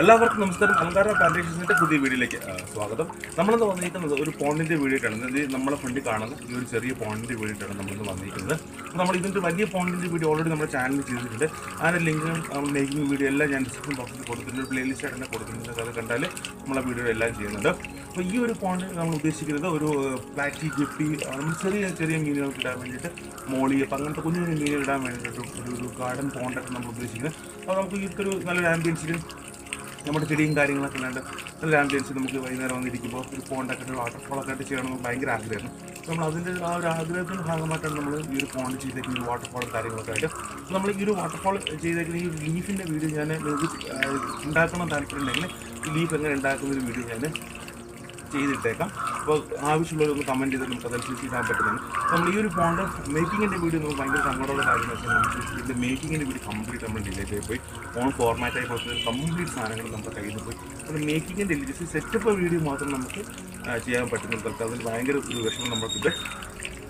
എല്ലാവർക്കും നമസ്കാരം. അലങ്കാര പ്ലാന്റേഷൻസിന്റെ പുതിയ വീഡിയോയിലേക്ക് സ്വാഗതം. നമ്മളിന്ന് വന്നിരിക്കുന്നത് ഒരു പോണിന്റെ വീഡിയോയിട്ടാണ് ഇത് നമ്മളെ ഫ്രണ്ടിൽ കാണുന്ന ഈ ഒരു ചെറിയ പോണിന്റെ വീഡിയോയിട്ടാണ് നമ്മളിന്ന് വന്നിരിക്കുന്നത്. അപ്പോൾ നമ്മൾ ഇതിന്റെ വലിയ പോണിന്റെ വീഡിയോ ഓൾറെഡി നമ്മുടെ ചാനലിൽ ചെയ്തിട്ടുണ്ട്. അതിന്റെ ലിങ്കും മേക്കിംഗ് വീഡിയോ എല്ലാം ഞാൻ ഡിസ്ക്രിപ്ഷൻ ബോക്സിൽ കൊടുത്തിട്ടുണ്ട്. പ്ലേലിസ്റ്റ് ആയിട്ട് തന്നെ കൊടുത്തിട്ടുണ്ട്. അത് കണ്ടാൽ നമ്മളെ വീഡിയോ എല്ലാം ചെയ്യുന്നുണ്ട്. അപ്പോൾ ഈ ഒരു പോണ്ട് നമ്മൾ ഉദ്ദേശിക്കുന്നത് ഒരു പ്ലാറ്റി ഗപ്പി നമ്മൾ ചെറിയ ചെറിയ മീനുകൾക്ക് ഇടാൻ വേണ്ടിയിട്ട് മോളി അപ്പം അങ്ങനത്തെ കുഞ്ഞു കുഞ്ഞു മീനുകൾ ഇടാൻ വേണ്ടിയിട്ട് ഒരു ഒരു ഗാർഡൻ പോണ്ടൊക്കെ നമ്മൾ ഉദ്ദേശിക്കുന്നത്. അപ്പോൾ നമുക്ക് ഇത്തൊരു നല്ലൊരു ആംബിയൻസിൽ നമ്മുടെ ചെടിയും കാര്യങ്ങളൊക്കെ ഉണ്ട് നല്ല ആംബിയൻസ് നമുക്ക് വൈകുന്നേരം വന്നിരിക്കുമ്പോൾ ഒരു പോണ്ടൊക്കെ ഒരു വാട്ടർഫോളൊക്കെ ആയിട്ട് ചെയ്യണമെന്ന് ഭയങ്കര അപ്പോൾ നമ്മൾ അതിന്റെ ആ ഒരു ആഗ്രഹത്തിന്റെ ഭാഗമായിട്ടാണ് നമ്മൾ ഈ ഒരു പോണ്ട് ചെയ്തേക്കുന്ന വാട്ടർഫോളും കാര്യങ്ങളൊക്കെ ആയിട്ട്. നമ്മൾ ഈ ഒരു വാട്ടർഫോൾ ചെയ്തേക്കുന്ന ഈ ലീഫിന്റെ വീഡിയോ ഞാൻ ഉണ്ടാക്കണം താല്പര്യം ഉണ്ടെങ്കിൽ ലീഫ് എങ്ങനെ ഉണ്ടാക്കുന്ന ഒരു വീഡിയോ ഞാൻ ചെയ്തിട്ടേക്കാം. അപ്പോൾ ആവശ്യമുള്ളവരൊന്ന് കമന്റ് ചെയ്ത് നമുക്ക് അതനുസരിച്ച് ഇടാൻ പറ്റുന്നതാണ് നമ്മൾ ഈ ഒരു ഫോണിന്റെ മേക്കിങ്ങിന്റെ വീഡിയോ നമുക്ക് ഭയങ്കര സങ്കടമുള്ള കാര്യം എന്ന് വെച്ചാൽ നമുക്ക് ഇതിന്റെ മേക്കിങ്ങിന്റെ വീഡിയോ കംപ്ലീറ്റ് നമ്മൾ ഡിലേ ആയി പോയി. ഫോൺ ഫോർമാറ്റായി പോയി. കംപ്ലീറ്റ് സാധനങ്ങൾ നമ്മുടെ കയ്യിൽ നിന്ന് പോയി. അപ്പോൾ മേക്കിങ്ങിന്റെ ജസ്റ്റ് സെറ്റപ്പ് വീഡിയോ മാത്രം നമുക്ക് ചെയ്യാൻ പറ്റുന്നുണ്ട്. അതിൽ ഭയങ്കര ഒരു വിഷമം നമ്മൾക്കുണ്ട്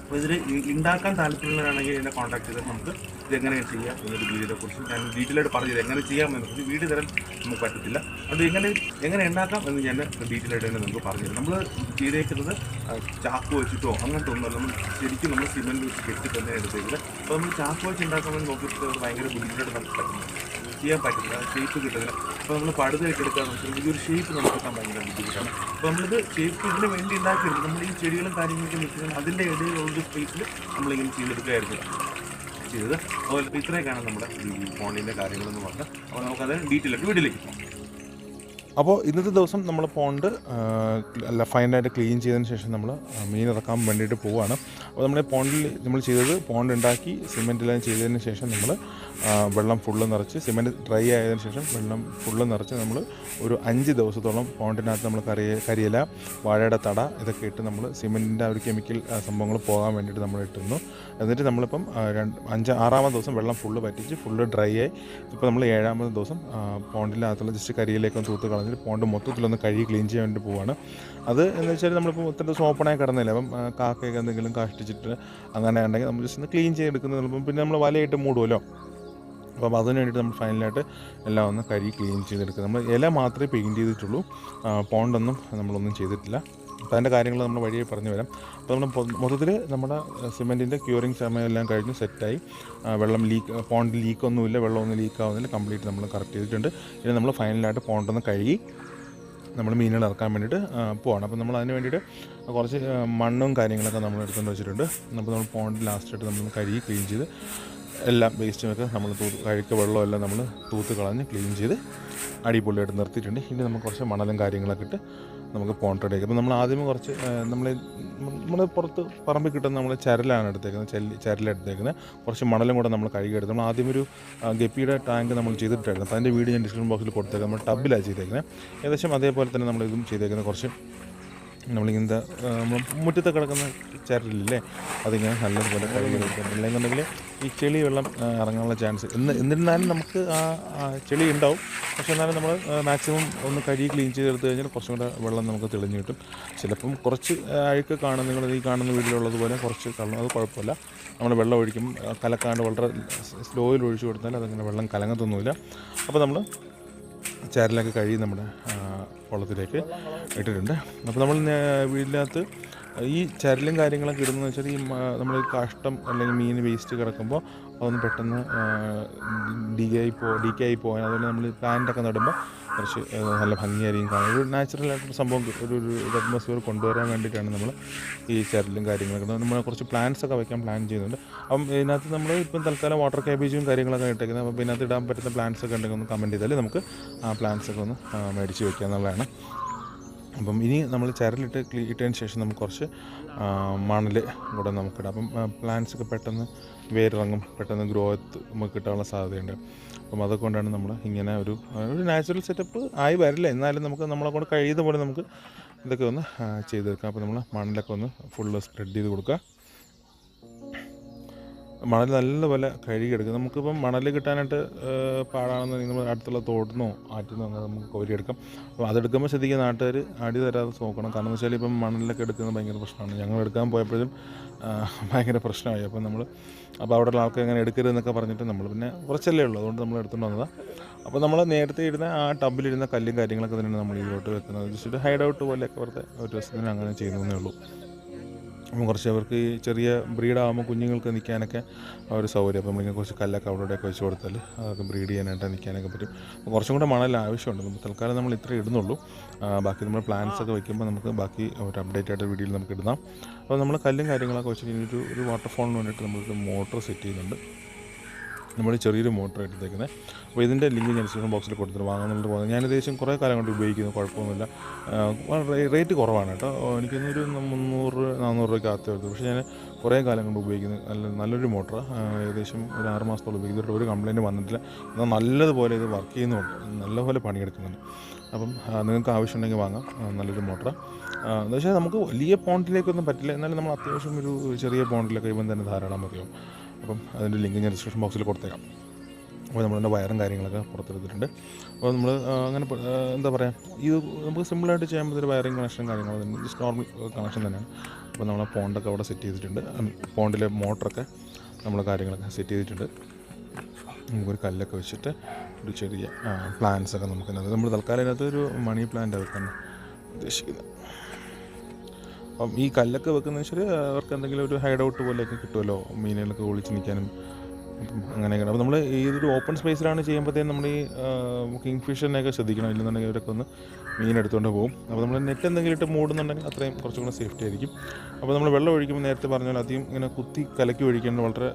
അപ്പോൾ ഇതിൽ ഉണ്ടാക്കാൻ താല്പര്യമുള്ളവരാണെങ്കിൽ എന്നെ കോൺടാക്ട് ചെയ്താൽ നമുക്ക് ഇതെങ്ങനെ ചെയ്യാം എന്നൊരു വീടിനെക്കുറിച്ച് കുറിച്ച് ഞാൻ ഡീറ്റെയിലായിട്ട് പറഞ്ഞത് എങ്ങനെ ചെയ്യാം എന്നതിനെ വീട് തരാൻ നമുക്ക് പറ്റത്തില്ല. അത് എങ്ങനെ എങ്ങനെ ഉണ്ടാക്കാം എന്ന് ഞാൻ ഡീറ്റെയിലായിട്ട് തന്നെ നമുക്ക് പറഞ്ഞു തരാം നമ്മൾ ചെയ്തേക്കുന്നത് ചാക്ക് വെച്ചിട്ടോ അങ്ങനത്തെ ഒന്നുമല്ല നമ്മൾ ശരിക്കും നമ്മൾ സിമെന്റ് വെച്ച് കെട്ടി തന്നെ എടുത്തേക്കുന്നത്. അപ്പോൾ നമ്മൾ ചാക്ക് വെച്ച് ഉണ്ടാക്കാമെന്ന് നോക്കിയിട്ട് അത് ഭയങ്കര ബുദ്ധിമുട്ടായിട്ട് നമുക്ക് പറ്റുന്നത് ചെയ്യാൻ പറ്റില്ല ഷേപ്പ് കിട്ടുന്നില്ല അപ്പോൾ നമ്മൾ പടുത എടുക്കാന്ന് വെച്ചാൽ ഇതൊരു ഷേപ്പ് നമുക്ക് കിട്ടാൻ ഭയങ്കര ബുദ്ധിമുട്ടാണ്. അപ്പോൾ നമ്മളിത് ഷേപ്പ് ഇതിന് വേണ്ടി ഉണ്ടാക്കിയിരുന്നു. നമ്മൾ ഈ ചെടികളും കാര്യങ്ങളൊക്കെ നിൽക്കുന്നത് അതിന്റെ ഇടയിലുള്ള സ്പേസിൽ നമ്മളിങ്ങനെ ചെയ്തെടുക്കുകയായിരുന്നു. ചെയ്തത്. അതുപോലെ ഇത്രയൊക്കെയാണ് നമ്മുടെ ഫോണിന്റെ കാര്യങ്ങളെന്ന് പറഞ്ഞാൽ അപ്പോൾ നമുക്കത് ഡീറ്റെയിൽ ആയിട്ട് വീട്ടിലേക്ക് പോകാം. അപ്പോൾ ഇന്നത്തെ ദിവസം നമ്മൾ പോണ്ട് അല്ല ഫൈനായിട്ട് ക്ലീൻ ചെയ്തതിന് ശേഷം നമ്മൾ മീൻ ഇറക്കാൻ വേണ്ടിയിട്ട് പോവുകയാണ് അപ്പോൾ നമ്മുടെ പോണ്ടിൽ നമ്മൾ ചെയ്തത് പോണ്ട് ഉണ്ടാക്കി സിമെന്റെല്ലാം ചെയ്തതിന് ശേഷം നമ്മൾ വെള്ളം ഫുള്ള് നിറച്ച് സിമെന്റ് ഡ്രൈ ആയതിനു ശേഷം വെള്ളം ഫുള്ള് നിറച്ച് നമ്മൾ ഒരു അഞ്ച് ദിവസത്തോളം പോണ്ടിനകത്ത് നമ്മൾ കറി കരിയില വാഴയുടെ തട ഇതൊക്കെ ഇട്ട് നമ്മൾ സിമെന്റിന്റെ ആ ഒരു കെമിക്കൽ സംഭവങ്ങൾ പോകാൻ വേണ്ടിയിട്ട് നമ്മൾ ഇട്ടിരുന്നു. എന്നിട്ട് നമ്മളിപ്പം രണ്ട് അഞ്ച് ആറാമത് ദിവസം വെള്ളം ഫുള്ള് പറ്റിച്ച് ഫുള്ള് ഡ്രൈ ആയി ഇപ്പോൾ നമ്മൾ ഏഴാമത് ദിവസം പോണ്ടിനകത്തുള്ള ജസ്റ്റ് കരിയിലേക്ക് ഒന്ന് തൂത്ത് കളഞ്ഞിട്ട് പോണ്ട് മൊത്തത്തിലൊന്ന് കഴുകി ക്ലീൻ ചെയ്യാൻ വേണ്ടി പോവാണ്. അത് എന്ന് വെച്ചാൽ നമ്മളിപ്പോൾ ഒത്തിരി ദിവസം ഓപ്പണായി കിടന്നില്ല? അപ്പം കാക്കയൊക്കെ എന്തെങ്കിലും കാഷ്ടിച്ചിട്ട് അങ്ങനെ ഉണ്ടെങ്കിൽ നമ്മൾ ജസ്റ്റ് ഒന്ന് ക്ലീൻ ചെയ്തെടുക്കുന്നത് ചിലപ്പം പിന്നെ നമ്മൾ വലയിട്ട് മൂടുമല്ലോ അപ്പം അതിന് വേണ്ടിയിട്ട് നമ്മൾ ഫൈനലായിട്ട് എല്ലാം ഒന്ന് കരി ക്ലീൻ ചെയ്തെടുക്കുക. നമ്മൾ ഇല മാത്രമേ പെയിന്റ് ചെയ്തിട്ടുള്ളൂ. പോണ്ടൊന്നും നമ്മളൊന്നും ചെയ്തിട്ടില്ല. അപ്പോൾ അതിന്റെ കാര്യങ്ങൾ നമ്മൾ വഴിയെ പറഞ്ഞു വരാം അപ്പോൾ നമ്മൾ മൊത്തത്തിൽ നമ്മുടെ സിമെന്റിന്റെ ക്യൂറിങ് സമയമെല്ലാം കഴിഞ്ഞ് സെറ്റായി വെള്ളം ലീക്ക് പോണ്ട് ലീക്കൊന്നുമില്ല വെള്ളമൊന്നും ലീക്കാവുന്നില്ല കംപ്ലീറ്റ് നമ്മൾ കറക്റ്റ് ചെയ്തിട്ടുണ്ട്. ഇനി നമ്മൾ ഫൈനലായിട്ട് പോണ്ടൊന്ന് കഴുകി നമ്മൾ മീനുകൾ ഇറക്കാൻ വേണ്ടിയിട്ട് പോവാണ്. അപ്പോൾ നമ്മൾ അതിന് വേണ്ടിയിട്ട് കുറച്ച് മണ്ണും കാര്യങ്ങളൊക്കെ നമ്മൾ എടുത്തുകൊണ്ട് വെച്ചിട്ടുണ്ട്. അപ്പോൾ നമ്മൾ പോണ്ട് ലാസ്റ്റായിട്ട് നമ്മൾ കഴുകി ക്ലീൻ ചെയ്ത് എല്ലാം വേസ്റ്റുമൊക്കെ നമ്മൾ തൂത്ത് വെള്ളം വെള്ളമെല്ലാം നമ്മൾ തൂത്ത് കളഞ്ഞ് ക്ലീൻ ചെയ്ത് അടിപൊളിയായിട്ട് നിർത്തിയിട്ടുണ്ട്. ഇനി നമുക്ക് കുറച്ച് മണലും കാര്യങ്ങളൊക്കെ ഇട്ട് നമുക്ക് പോണ്ടടേക്ക് അപ്പോൾ നമ്മൾ ആദ്യം കുറച്ച് നമ്മൾ നമ്മൾ പുറത്ത് പറമ്പിൽ കിട്ടുന്ന നമ്മൾ ചരലാണ് എടുത്തേക്കുന്നത് ചെല്ലി ചരലെടുത്തേക്കുന്നത് കുറച്ച് മണലും കൂടെ നമ്മൾ കഴുകിയെടുത്ത് നമ്മൾ ആദ്യം ഒരു ഗപ്പിയുടെ ടാങ്ക് നമ്മൾ ചെയ്തിട്ടായിരുന്നു അപ്പോൾ അതിന്റെ വീഡിയോ ഞാൻ ഡിസ്ക്രിപ്ഷൻ ബോക്സിൽ കൊടുത്തേക്കാം. നമ്മൾ ടബിലാണ് ചെയ്തേക്കുന്നത്. ഏകദേശം അതേപോലെ തന്നെ നമ്മൾ ഇതും ചെയ്തേക്കുന്നത്. കുറച്ച് നമ്മളിങ്ങനത്തെ മുറ്റത്ത് കിടക്കുന്ന ചരലില്ലേ അതിങ്ങനെ നല്ലതുപോലെ കഴുകി എടുക്കണം ഇല്ലെന്നുണ്ടെങ്കിൽ ഈ ചെളി വെള്ളം ഇറങ്ങാനുള്ള ചാൻസ്. എന്ന് എന്നിരുന്നാലും നമുക്ക് ആ ചെളി ഉണ്ടാവും. പക്ഷെ എന്നാലും നമ്മൾ മാക്സിമം ഒന്ന് കഴുകി ക്ലീൻ ചെയ്ത് ചെയ്തെടുത്ത് കഴിഞ്ഞാൽ കുറച്ചും കൂടെ വെള്ളം നമുക്ക് തെളിഞ്ഞു കിട്ടും. ചിലപ്പം കുറച്ച് അഴുക്ക് കാണും. നിങ്ങൾ ഈ കാണുന്ന വീട്ടിലുള്ളതുപോലെ കുറച്ച് കാണും അത് കുഴപ്പമില്ല. നമ്മൾ വെള്ളം ഒഴിക്കും. കലക്കാണ്ട് വളരെ സ്ലോയിൽ ഒഴിച്ചു കൊടുത്താൽ അതങ്ങനെ വെള്ളം കലങ്ങത്തൊന്നുമില്ല. അപ്പോൾ നമ്മൾ ചാരലൊക്കെ കഴുകി നമ്മുടെ വള്ളത്തിലേക്ക് ഇട്ടിട്ടുണ്ട്. അപ്പോൾ നമ്മൾ വീടിനകത്ത് ഈ ചരലും കാര്യങ്ങളൊക്കെ ഇടുന്നതെന്ന് വെച്ചാൽ ഈ നമ്മൾ കാഷ്ടം അല്ലെങ്കിൽ മീൻ വേസ്റ്റ് കിടക്കുമ്പോൾ അതൊന്ന് പെട്ടെന്ന് ഡി ആയി പോ ഡി കെ ആയി പോകാൻ അതുപോലെ നമ്മൾ പ്ലാന്റൊക്കെ നടുമ്പോൾ കുറച്ച് നല്ല ഭംഗിയായിരിക്കും കാണാൻ. ഒരു നാച്ചുറലായിട്ടൊരു സംഭവം ഒരു ഒരു അറ്റ്മോസ്ഫിയർ കൊണ്ടുവരാൻ വേണ്ടിയിട്ടാണ് നമ്മൾ ഈ ചരലും കാര്യങ്ങളൊക്കെ. നമ്മൾ കുറച്ച് പ്ലാന്റ്സ് ഒക്കെ വെക്കാൻ പ്ലാൻ ചെയ്യുന്നുണ്ട്. അപ്പം ഇതിനകത്ത് നമ്മൾ ഇപ്പം തൽക്കാലം വാട്ടർ ക്യാബേജും കാര്യങ്ങളൊക്കെ ഇട്ടേക്കുന്നത്. അപ്പം ഇതിനകത്ത് ഇടാൻ പറ്റുന്ന പ്ലാന്റ്സ് ഒക്കെ ഉണ്ടെങ്കിൽ ഒന്ന് കമന്റ് ചെയ്താൽ നമുക്ക് ആ പ്ലാന്റ്സ് ഒക്കെ ഒന്ന് മേടിച്ച് വയ്ക്കാം എന്നുള്ളതാണ് അപ്പം ഇനി നമ്മൾ ചരലിട്ട് ഇട്ടതിന് ശേഷം നമുക്ക് കുറച്ച് മണൽ കൂടെ നമുക്കിടാം. അപ്പം പ്ലാന്റ്സ് ഒക്കെ പെട്ടെന്ന് വേരിറങ്ങും പെട്ടെന്ന് ഗ്രോത്ത് നമുക്ക് കിട്ടാനുള്ള സാധ്യതയുണ്ട്. അപ്പം അതൊക്കെ കൊണ്ടാണ് നമ്മൾ ഇങ്ങനെ ഒരു ഒരു നാച്ചുറൽ സെറ്റപ്പ് ആയി വരില്ല. എന്നാലും നമുക്ക് നമ്മളെ കൊണ്ട് കഴിയുന്ന പോലെ നമുക്ക് ഇതൊക്കെ ഒന്ന് ചെയ്തെടുക്കാം. അപ്പോൾ നമ്മൾ മണലൊക്കെ ഒന്ന് ഫുള്ള് സ്പ്രെഡ് ചെയ്ത് കൊടുക്കുക. മണൽ നല്ലപോലെ കഴുകിയെടുക്കും. നമുക്കിപ്പം മണൽ കിട്ടാനായിട്ട് പാടാണെന്നുണ്ടെങ്കിൽ നമ്മൾ അടുത്തുള്ള തോട്ടിന്നോ ആറ്റിന്നോ അങ്ങനെ നമുക്ക് കോരിയെടുക്കാം. അപ്പോൾ അതെടുക്കുമ്പോൾ ശ്രദ്ധിക്കുക നാട്ടുകാർ അടി തരാതെ നോക്കണം കാരണം എന്ന് വെച്ചാൽ ഇപ്പം മണലിലൊക്കെ എടുക്കുന്നത് ഭയങ്കര പ്രശ്നമാണ്. ഞങ്ങൾ എടുക്കാൻ പോയപ്പോഴും ഭയങ്കര പ്രശ്നമായി. അപ്പം നമ്മൾ അപ്പോൾ അവിടെയുള്ള ആൾക്കാർ അങ്ങനെ എടുക്കരുതെന്നൊക്കെ പറഞ്ഞിട്ട് നമ്മൾ പിന്നെ കുറച്ചല്ലേ ഉള്ളൂ. അതുകൊണ്ട് നമ്മൾ എടുത്തുകൊണ്ട് വന്നതാണ് അപ്പോൾ നമ്മൾ നേരത്തെ ഇരുന്ന ആ ടബിലിരുന്ന കല്ലും കാര്യങ്ങളൊക്കെ തന്നെയാണ് നമ്മൾ ഇതിലോട്ട് വെക്കുന്നത്. ജസ്റ്റ് ഒരു ഹൈഡ് ഔട്ട് പോലെയൊക്കെ വെറുതെ ഒരു രസത്തിന് അങ്ങനെ ചെയ്യുന്നതേ ഉള്ളൂ. കുറച്ച് അവർക്ക് ഈ ചെറിയ ബ്രീഡാകുമ്പോൾ കുഞ്ഞുങ്ങൾക്ക് നിൽക്കാനൊക്കെ ആ ഒരു സൗകര്യം. അപ്പോൾ നമ്മളിങ്ങനെ കുറച്ച് കല്ലൊക്കെ അവിടെയൊക്കെ വെച്ച് കൊടുത്താൽ അതൊക്കെ ബ്രീഡ് ചെയ്യാനായിട്ട് നിൽക്കാനൊക്കെ പറ്റും. അപ്പോൾ കുറച്ചും കൂടെ മണൽ ആവശ്യമുണ്ട്. നമുക്ക് തൽക്കാലം നമ്മൾ ഇത്ര ഇടുന്നുള്ളൂ. ബാക്കി നമ്മൾ പ്ലാൻസ് ഒക്കെ വയ്ക്കുമ്പോൾ നമുക്ക് ബാക്കി ഒരു അപ്ഡേറ്റ് ആയിട്ട് വീഡിയോയിൽ നമുക്ക് ഇടാം. അപ്പോൾ നമ്മൾ കല്ലും കാര്യങ്ങളൊക്കെ വെച്ചിട്ട് ഒരു ഒരു വാട്ടർഫോളിന് വേണ്ടിയിട്ട് നമ്മളൊരു മോട്ടർ സെറ്റ് ചെയ്യുന്നുണ്ട്. നമ്മൾ ചെറിയൊരു മോട്ടർ എടുത്തേക്കുന്നത് അപ്പോൾ ഇതിന്റെ ലിങ്ക് ഞാൻ ഡിസ്ക്രിപ്ഷൻ ബോക്സിൽ കൊടുത്തിട്ട് വാങ്ങുന്നുണ്ട് പോകുന്നത് ഞാൻ ഏകദേശം കുറേ കാലം കൊണ്ട് ഉപയോഗിക്കുന്നു കുഴപ്പമൊന്നുമില്ല. റേറ്റ് കുറവാണ് കേട്ടോ. എനിക്കൊന്നൊരു മുന്നൂറ് നാനൂറ് രൂപയ്ക്ക് അകത്തേ പക്ഷേ ഞാൻ കുറേ കാലം കൊണ്ട് ഉപയോഗിക്കുന്നു. നല്ല നല്ലൊരു മോട്ടർ ഏകദേശം ഒരു ആറ് മാസത്തോളം ഉപയോഗിച്ചിട്ട് ഒരു കംപ്ലയിന്റ് വന്നിട്ടില്ല. എന്നാൽ നല്ലതുപോലെ ഇത് വർക്ക് ചെയ്യുന്നുണ്ട്. നല്ലപോലെ പണിയെടുക്കുന്നുണ്ട്. അപ്പം നിങ്ങൾക്ക് ആവശ്യമുണ്ടെങ്കിൽ വാങ്ങാം. നല്ലൊരു മോട്ടർ എന്ന് വെച്ചാൽ നമുക്ക് വലിയ പോണ്ടിലേക്കൊന്നും പറ്റില്ല. എന്നാലും നമ്മൾ അത്യാവശ്യം ഒരു ചെറിയ പോണ്ടിലൊക്കെ ഇവൻ തന്നെ ധാരാളം മതിയാവും അപ്പം അതിന്റെ ലിങ്ക് ഞാൻ ഡിസ്ക്രിപ്ഷൻ ബോക്സിൽ കൊടുത്തേക്കാം. അപ്പോൾ നമ്മളുടെ വയറും കാര്യങ്ങളൊക്കെ പുറത്തെടുത്തിട്ടുണ്ട്. അപ്പോൾ നമ്മൾ അങ്ങനെ എന്താ പറയുക ഇത് നമുക്ക് സിമ്പിളായിട്ട് ചെയ്യാൻ പറ്റുന്ന വയറിങ് കണക്ഷൻ കാര്യങ്ങൾ തന്നെ ജസ്റ്റ് നോർമൽ കണക്ഷൻ തന്നെയാണ്. അപ്പോൾ നമ്മൾ പോണ്ടൊക്കെ അവിടെ സെറ്റ് ചെയ്തിട്ടുണ്ട്. പോണ്ടിലെ മോട്ടറൊക്കെ നമ്മൾ കാര്യങ്ങളൊക്കെ സെറ്റ് ചെയ്തിട്ടുണ്ട്. നമുക്കൊരു കല്ലൊക്കെ വെച്ചിട്ട് ഒരു ചെറിയ പ്ലാന്റ്സ് ഒക്കെ നമുക്ക് നമ്മൾ തൽക്കാലം ഇതിനകത്ത് ഒരു മണി പ്ലാന്റ് വെക്കാൻ ഉദ്ദേശിക്കുന്നത്. അപ്പം ഈ കല്ലൊക്കെ വെക്കുന്ന വെച്ചാൽ അവർക്ക് എന്തെങ്കിലും ഒരു ഹൈഡ് ഔട്ട് പോലെയൊക്കെ കിട്ടുമല്ലോ? മീനുകളൊക്കെ ഒളിച്ച് നിൽക്കാനും അങ്ങനെയൊക്കെ അപ്പോൾ നമ്മൾ ഈ ഒരു ഓപ്പൺ സ്പേസിലാണ് ചെയ്യുമ്പോഴത്തേക്കും നമ്മൾ ഈ കിങ് ഫിഷറിനെയൊക്കെ ശ്രദ്ധിക്കണം. ഇല്ലെന്നുണ്ടെങ്കിൽ അവരൊക്കെ ഒന്ന് മീൻ എടുത്തുകൊണ്ട് പോകും. അപ്പോൾ നമ്മൾ നെറ്റ് എന്തെങ്കിലും ഇട്ട് മൂടുന്നുണ്ടെങ്കിൽ അത്രയും കുറച്ചും കൂടെ സേഫ്റ്റി ആയിരിക്കും. അപ്പോൾ നമ്മൾ വെള്ളം ഒഴിക്കുമ്പോൾ നേരത്തെ പറഞ്ഞ പോലെ അധികം ഇങ്ങനെ കുത്തി കലക്കി ഒഴിക്കേണ്ട വളരെ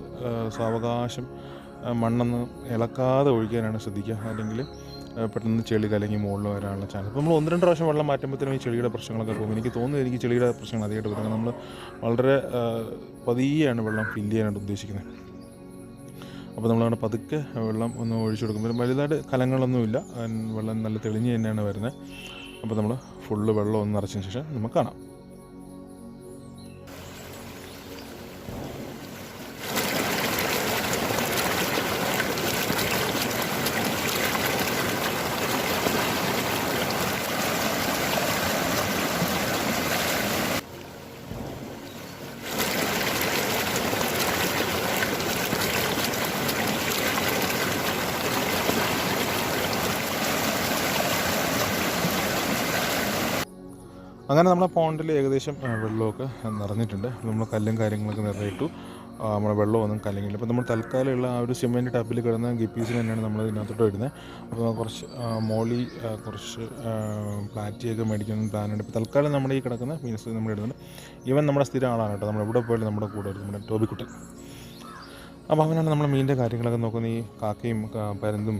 സാവകാശം മണ്ണൊന്ന് ഇളക്കാതെ ഒഴിക്കാനാണ് ശ്രദ്ധിക്കുക. അല്ലെങ്കിൽ പെട്ടെന്ന് ചെളി കലങ്ങി മുകളിൽ വരാനുള്ള ചാൻസ് അപ്പോൾ നമ്മൾ ഒന്ന് രണ്ട് പ്രാവശ്യം വെള്ളം മാറ്റുമ്പോഴത്തേനും ഈ ചെളിയുടെ പ്രശ്നങ്ങളൊക്കെ പോകും. എനിക്ക് തോന്നുന്നു എനിക്ക് ചെളിയുടെ പ്രശ്നങ്ങൾ അധികമായിട്ട് വരും. നമ്മൾ വളരെ പതിയെയാണ് വെള്ളം ഫില്ല് ചെയ്യാനായിട്ട് ഉദ്ദേശിക്കുന്നത്. അപ്പോൾ നമ്മളങ്ങനെ പതുക്കെ വെള്ളം ഒന്ന് ഒഴിച്ചു കൊടുക്കുമ്പോൾ വലുതായിട്ട് കലങ്ങളൊന്നുമില്ല വെള്ളം നല്ല തെളിഞ്ഞ് തന്നെയാണ് വരുന്നത്. അപ്പോൾ നമ്മൾ ഫുള്ള് വെള്ളം ഒന്ന് നിറച്ചതിന് ശേഷം നമുക്ക് കാണാം. അങ്ങനെ നമ്മളെ പോണ്ടിൽ ഏകദേശം വെള്ളമൊക്കെ നിറഞ്ഞിട്ടുണ്ട്. നമ്മൾ കല്ലും കാര്യങ്ങളൊക്കെ നിറയിട്ടു. ആ, നമ്മുടെ വെള്ളമൊന്നും കലങ്ങില്ല അപ്പോൾ നമ്മൾ തൽക്കാലമുള്ള ആ ഒരു സിമെന്റ് ടബിൽ കിടന്ന ഗിപ്പീസ് തന്നെയാണ് നമ്മൾ ഇതിനകത്തോട്ട് ഇടുന്നത് അപ്പോൾ കുറച്ച് മോളി കുറച്ച് പ്ലാറ്റിയൊക്കെ മേടിക്കുന്ന പ്ലാനുണ്ട് ഇപ്പോൾ തൽക്കാലം നമ്മുടെ ഈ കിടക്കുന്ന മീൻസ് നമ്മൾ ഇടുന്നുണ്ട്. ഇവൻ നമ്മുടെ സ്ഥിരം ആളാണ് കേട്ടോ. നമ്മൾ എവിടെ പോയാലും നമ്മുടെ കൂടെ വരും. നമ്മുടെ ടോബിക്കുട്ടൻ. അപ്പോൾ അവനാണ് നമ്മൾ മീനിന്റെ കാര്യങ്ങളൊക്കെ നോക്കുന്നത് ഈ കാക്കയും പരന്തും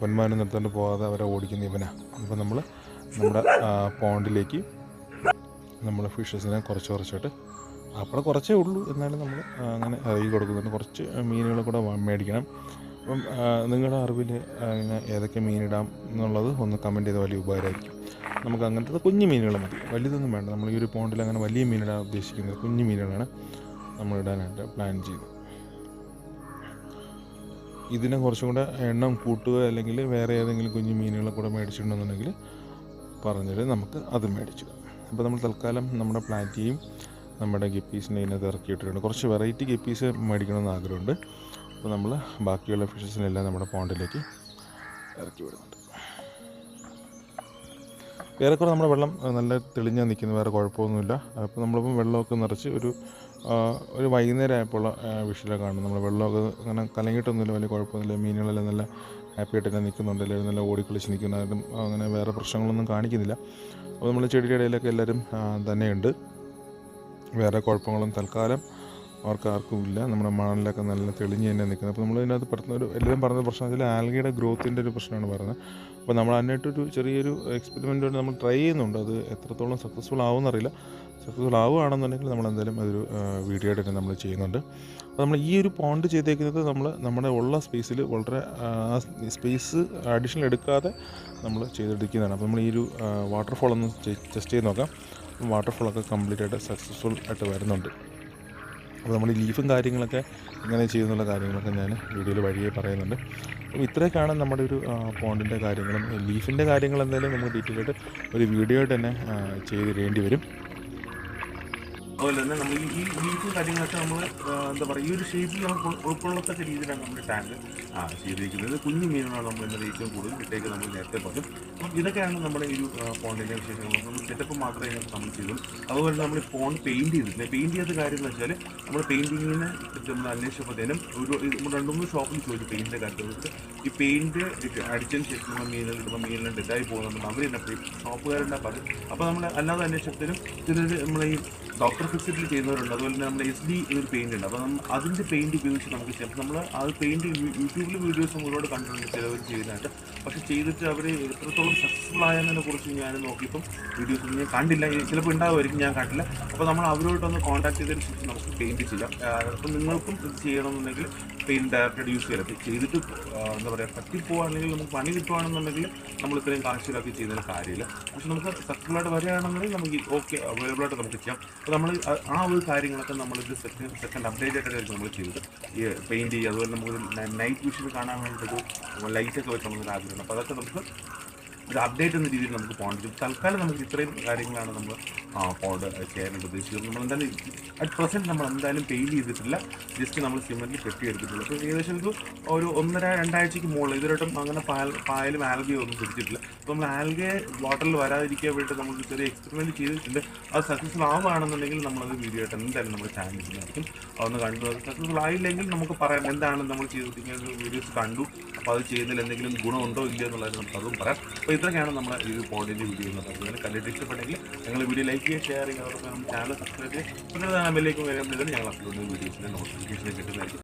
പൊന്മാനും നിർത്തുകൊണ്ട് പോകാതെ അവരെ ഓടിക്കുന്ന ഇവനാണ് അപ്പോൾ നമ്മൾ നമ്മുടെ പോണ്ടിലേക്ക് നമ്മൾ ഫിഷസിനെ കുറച്ച് കുറച്ചിട്ട് അപ്പോൾ കുറച്ചേ ഉള്ളൂ. എന്നാലും നമ്മൾ അങ്ങനെ അറിയി കൊടുക്കുന്നുണ്ട് കുറച്ച് മീനുകൾ കൂടെ മേടിക്കണം. അപ്പം നിങ്ങളുടെ അറിവിൽ അങ്ങനെ ഏതൊക്കെ മീനിടാം എന്നുള്ളത് ഒന്ന് കമന്റ് ചെയ്ത് വലിയ ഉപകാരമായിരിക്കും. നമുക്ക് അങ്ങനത്തെ കുഞ്ഞു മീനുകൾ മതി. വലുതൊന്നും വേണ്ട. നമ്മൾ ഈ ഒരു പോണ്ടിൽ അങ്ങനെ വലിയ മീനിടാൻ ഉദ്ദേശിക്കുന്നത് കുഞ്ഞു മീനുകളാണ് നമ്മൾ ഇടാനായിട്ട് പ്ലാൻ ചെയ്തത്. ഇതിനെ കുറച്ചും കൂടെ എണ്ണം കൂട്ടുക അല്ലെങ്കിൽ വേറെ ഏതെങ്കിലും കുഞ്ഞു മീനുകളെ കൂടെ മേടിച്ചിട്ടുണ്ടെന്നുണ്ടെങ്കിൽ പറഞ്ഞിട്ട് നമുക്ക് അത് മേടിച്ചിടാം അപ്പോൾ നമ്മൾ തൽക്കാലം നമ്മുടെ പ്ലാറ്റിയും നമ്മുടെ ഗപ്പീസിനെ ഇതിനകത്ത് ഇറക്കിയിട്ടുണ്ട് കുറച്ച് വെറൈറ്റി ഗപ്പീസ് മേടിക്കണമെന്ന് ആഗ്രഹമുണ്ട്. അപ്പോൾ നമ്മൾ ബാക്കിയുള്ള ഫിഷസിനെല്ലാം നമ്മുടെ പോണ്ടിലേക്ക് ഇറക്കി വിടുന്നുണ്ട്. ഏറെക്കുറെ നമ്മുടെ വെള്ളം നല്ല തെളിഞ്ഞാൽ നിൽക്കുന്നു. വേറെ കുഴപ്പമൊന്നുമില്ല. അപ്പോൾ നമ്മളിപ്പം വെള്ളമൊക്കെ നിറച്ച് ഒരു ഒരു വൈകുന്നേരം ആയപ്പോൾ വിഷയിലാണ് കാണുന്നത്. നമ്മൾ വെള്ളമൊക്കെ അങ്ങനെ കലങ്ങിയിട്ടൊന്നുമില്ല. വലിയ കുഴപ്പമൊന്നുമില്ല. മീനുകളെല്ലാം നല്ല ഹാപ്പി ആയിട്ട് തന്നെ നിൽക്കുന്നുണ്ട്. എല്ലാവരും നല്ല ഓടിക്കളിച്ച് നിൽക്കുന്നുണ്ട് അങ്ങനെ വേറെ പ്രശ്നങ്ങളൊന്നും കാണിക്കുന്നില്ല. അപ്പോൾ നമ്മൾ ചെടിയുടെ ഇടയിലൊക്കെ എല്ലാവരും തന്നെയുണ്ട്. വേറെ കുഴപ്പങ്ങളും തൽക്കാലം. അവർക്ക് ആർക്കും ഇല്ല നമ്മുടെ മണലിലൊക്കെ നല്ല തെളിഞ്ഞ് തന്നെ നിൽക്കുന്നത്. അപ്പോൾ നമ്മൾ ഇതിനകത്ത് പറഞ്ഞ ഒരു എല്ലാവരും പറഞ്ഞ പ്രശ്നം വെച്ചാൽ ആൽഗയുടെ ഗ്രോത്തിന്റെ ഒരു പ്രശ്നമാണ് പറയുന്നത്. അപ്പോൾ നമ്മൾ അതിനായിട്ടൊരു ചെറിയൊരു എക്സ്പെരിമെന്റ് നമ്മൾ ട്രൈ ചെയ്യുന്നുണ്ട്. അത് എത്രത്തോളം സക്സസ്ഫുൾ ആവും എന്നറിയില്ല സക്സസ്ഫുൾ ആവുകയാണെന്നുണ്ടെങ്കിൽ നമ്മൾ എന്തായാലും അതൊരു വീഡിയോ ആയിട്ട് തന്നെ നമ്മൾ ചെയ്യുന്നുണ്ട്. അപ്പോൾ നമ്മൾ ഈ ഒരു പോണ്ട് ചെയ്തേക്കുന്നത് നമ്മൾ നമ്മുടെ ഉള്ള സ്പേസിൽ വളരെ സ്പേസ് അഡീഷണൽ എടുക്കാതെ നമ്മൾ ചെയ്തെടുക്കുന്നതാണ്. അപ്പോൾ നമ്മൾ ഈ ഒരു വാട്ടർഫോൾ ഒന്ന് ടെസ്റ്റ് ചെയ്ത് നോക്കാം. വാട്ടർഫോളൊക്കെ കംപ്ലീറ്റ് ആയിട്ട് സക്സസ്ഫുൾ ആയിട്ട് വരുന്നുണ്ട്. അപ്പോൾ നമ്മൾ ലീഫും കാര്യങ്ങളൊക്കെ ഇങ്ങനെ ചെയ്യുന്നുള്ള കാര്യങ്ങളൊക്കെ ഞാൻ വീഡിയോയിൽ വഴിയെ പറയുന്നുണ്ട്. അപ്പോൾ ഇത്രയൊക്കെയാണ് നമ്മുടെ ഒരു പോണ്ടിന്റെ കാര്യങ്ങളും ലീഫിന്റെ കാര്യങ്ങൾ എന്തായാലും നമുക്ക് ഡീറ്റെയിൽ ആയിട്ട് ഒരു വീഡിയോ ആയിട്ട് തന്നെ ചെയ്ത് വരും. അതുപോലെ തന്നെ നമ്മൾ ഈ ലീഫും കാര്യങ്ങളൊക്കെ നമ്മൾ എന്താ പറയുക ഈ ഒരു ഷേപ്പിൽ നമുക്ക് ഉൾ- ഉൾക്കൊള്ളത്തക്ക രീതിയിലാണ് നമ്മുടെ ടാങ്ക് ചെയ്തിരിക്കുന്നത് കുഞ്ഞു മീനുകളാണ് നമ്മൾ ഇന്നലെ ഏറ്റവും കൂടുതൽ കിട്ടേക്ക് നമ്മൾ നേരത്തെ പറഞ്ഞു. അപ്പം ഇതൊക്കെയാണ് നമ്മുടെ ഈ ഒരു പോണ്ടിന്റെ വിശേഷങ്ങൾ. നമ്മൾ സെറ്റപ്പ് മാത്രമേ ഇതിനകത്ത് നമ്മൾ ചെയ്തുള്ളൂ. അതുപോലെ നമ്മൾ ഫോൺ പെയിന്റ് ചെയ്തിട്ടില്ല പെയിന്റ് ചെയ്ത കാര്യം എന്ന് വെച്ചാൽ നമ്മൾ പെയിന്റിങ്ങിന് നമ്മൾ അന്വേഷിച്ചപ്പോഴത്തേനും ഒരു രണ്ട് മൂന്ന് ഷോപ്പിൽ ചോദിച്ചു പെയിന്റിന്റെ കാര്യത്തിൽ ഈ പെയിന്റ് അടിച്ചതിന് ശേഷം നമ്മൾ മീനിൽ കിട്ടുമ്പോൾ മീനിലും ഡെഡായി പോകുന്നുണ്ട് അവർ തന്നെ പറഞ്ഞു. അപ്പോൾ നമ്മൾ അല്ലാതെ അന്വേഷിച്ചപ്പോഴത്തേനും ചിലർ നമ്മൾ ഈ ഡോക്ടർ ഫിക്സിറ്റിൽ ചെയ്യുന്നവരുണ്ട്. അതുപോലെ തന്നെ നമ്മുടെ എസ് ഡി ഒരു പെയിന്റ് ഉണ്ട്. അപ്പോൾ അതിന്റെ പെയിന്റ് ഉപയോഗിച്ച് നമുക്ക് ചെയ്യാം. നമ്മൾ ആ പെയിന്റ് യൂട്യൂബിൽ വീഡിയോസ് ഒരുപാട് കണ്ടിട്ടുണ്ട് ചിലവർ ചെയ്യുന്നതായിട്ട് പക്ഷേ ചെയ്തിട്ട് അവർ എത്രത്തോളം സക്സസ്ഫുൾ ആയതിനെ കുറിച്ച് ഞാൻ നോക്കിയപ്പം വീഡിയോസ് ഞാൻ കണ്ടില്ല. ചിലപ്പോൾ ഉണ്ടാവുമായിരിക്കും ഞാൻ കണ്ടില്ല. അപ്പോൾ നമ്മൾ അവരോട്ടൊന്ന് കോൺടാക്ട് ചെയ്തതിന് ശേഷം നമുക്ക് പെയിന്റ് ചെയ്യാം. അപ്പോൾ നിങ്ങൾക്കും ഇത് ചെയ്യണമെന്നുണ്ടെങ്കിൽ പെയിന്റ് ഡയറക്റ്റ് യൂസ് ചെയ്യാം അപ്പോൾ ചെയ്തിട്ട് എന്താ പറയുക പറ്റിപ്പോവാണെങ്കിൽ നമുക്ക് പണി കിട്ടുവാണെന്നുണ്ടെങ്കിൽ നമ്മൾ ഇത്രയും കാശിലാക്കി ചെയ്യുന്നതിന് കാര്യമില്ല. പക്ഷെ നമുക്ക് സക്സസ്ഫുള്ളായിട്ട് വരികയാണെന്നുണ്ടെങ്കിൽ നമുക്ക് ഓക്കെ അവൈലബിൾ ആയിട്ട് നമുക്ക് ചെയ്യാം. അപ്പോൾ നമ്മൾ ആ- ഒരു കാര്യങ്ങളൊക്കെ നമ്മളിത് സെക്കൻഡ് സെക്കൻഡ് അപ്ഡേറ്റ് ആയിട്ടായിരിക്കും നമ്മൾ ചെയ്തത്. ഈ പെയിന്റ് ചെയ്യുക അതുപോലെ നമുക്ക് നൈറ്റ് വിഷൻ കാണാൻ വേണ്ടിയിട്ടൊരു ലൈറ്റൊക്കെ വെക്കണമെന്നൊരു ആഗ്രഹമുണ്ട് അപ്പോൾ അതൊക്കെ നമുക്ക് ഒരു അപ്ഡേറ്റ് എന്ന രീതിയിൽ നമുക്ക് പറ്റും. തൽക്കാലം നമുക്ക് ഇത്രയും കാര്യങ്ങളാണ് നമ്മൾ പോഡ് ചെയ്യാനായിട്ട് ഉദ്ദേശിക്കുന്നത് നമ്മൾ എന്തായാലും അറ്റ് പ്രസന്റ് നമ്മൾ എന്തായാലും പെയിന്റ് ചെയ്തിട്ടില്ല. ജസ്റ്റ് നമ്മൾ സിമെന്റിൽ കെട്ടിയെടുത്തിട്ടുള്ളൂ അപ്പോൾ ഏകദേശം ഒരു ഒരു ഒന്നര രണ്ടാഴ്ചയ്ക്ക് മുകളിൽ ഇതുവരെയായിട്ടും അങ്ങനെ പായൽ പായലും ആൽഗിയോ ഒന്നും പിടിച്ചിട്ടില്ല. അപ്പോൾ നമ്മൾ ആൽഗെ വാട്ടറിൽ വരാതിരിക്കാൻ വേണ്ടി നമ്മൾ ചെറിയ എക്സ്പെരിമെന്റ് ചെയ്തിട്ടുണ്ട്. അത് സക്സസ്ഫുൾ ആവുകയാണെന്നുണ്ടെങ്കിൽ നമ്മളത് വീഡിയോ ആയിട്ട് എന്തായാലും നമ്മുടെ ചാനലിൽ ആയിരിക്കും അതൊന്ന് കണ്ടു അത് സക്സസ്ഫുൾ ആയില്ലെങ്കിൽ നമുക്ക് പറയാം എന്താണ് നമ്മൾ ചെയ്തിരിക്കുന്ന വീഡിയോസ് കണ്ടു. അപ്പോൾ അത് ചെയ്യുന്നതിൽ എന്തെങ്കിലും ഗുണമുണ്ടോ ഇല്ലയോ എന്നുള്ളത് നമുക്ക് അതും പറയാം. അപ്പോൾ ഇതൊക്കെയാണ് നമ്മുടെ ഈ പോഡിന്റെ വീഡിയോ എന്ന് പറയുന്നത് കണ്ടിട്ട് ഇഷ്ടപ്പെട്ടെങ്കിൽ ഞങ്ങൾ വീഡിയോ ലൈക്ക് ചെയ്യുക ഷെയർ ചെയ്യുക നമ്മുടെ ചാനൽ സബ്സ്ക്രൈബ് ചെയ്യുക. പിന്നെ ബെല്ലേക്ക് വരുമ്പോഴത്തേക്കും ഞങ്ങൾ അപ്ലോഡ് ചെയ്യുന്ന വീഡിയോസിന്റെ നോട്ടിഫിക്കേഷൻ കിട്ടുന്നതായിരിക്കും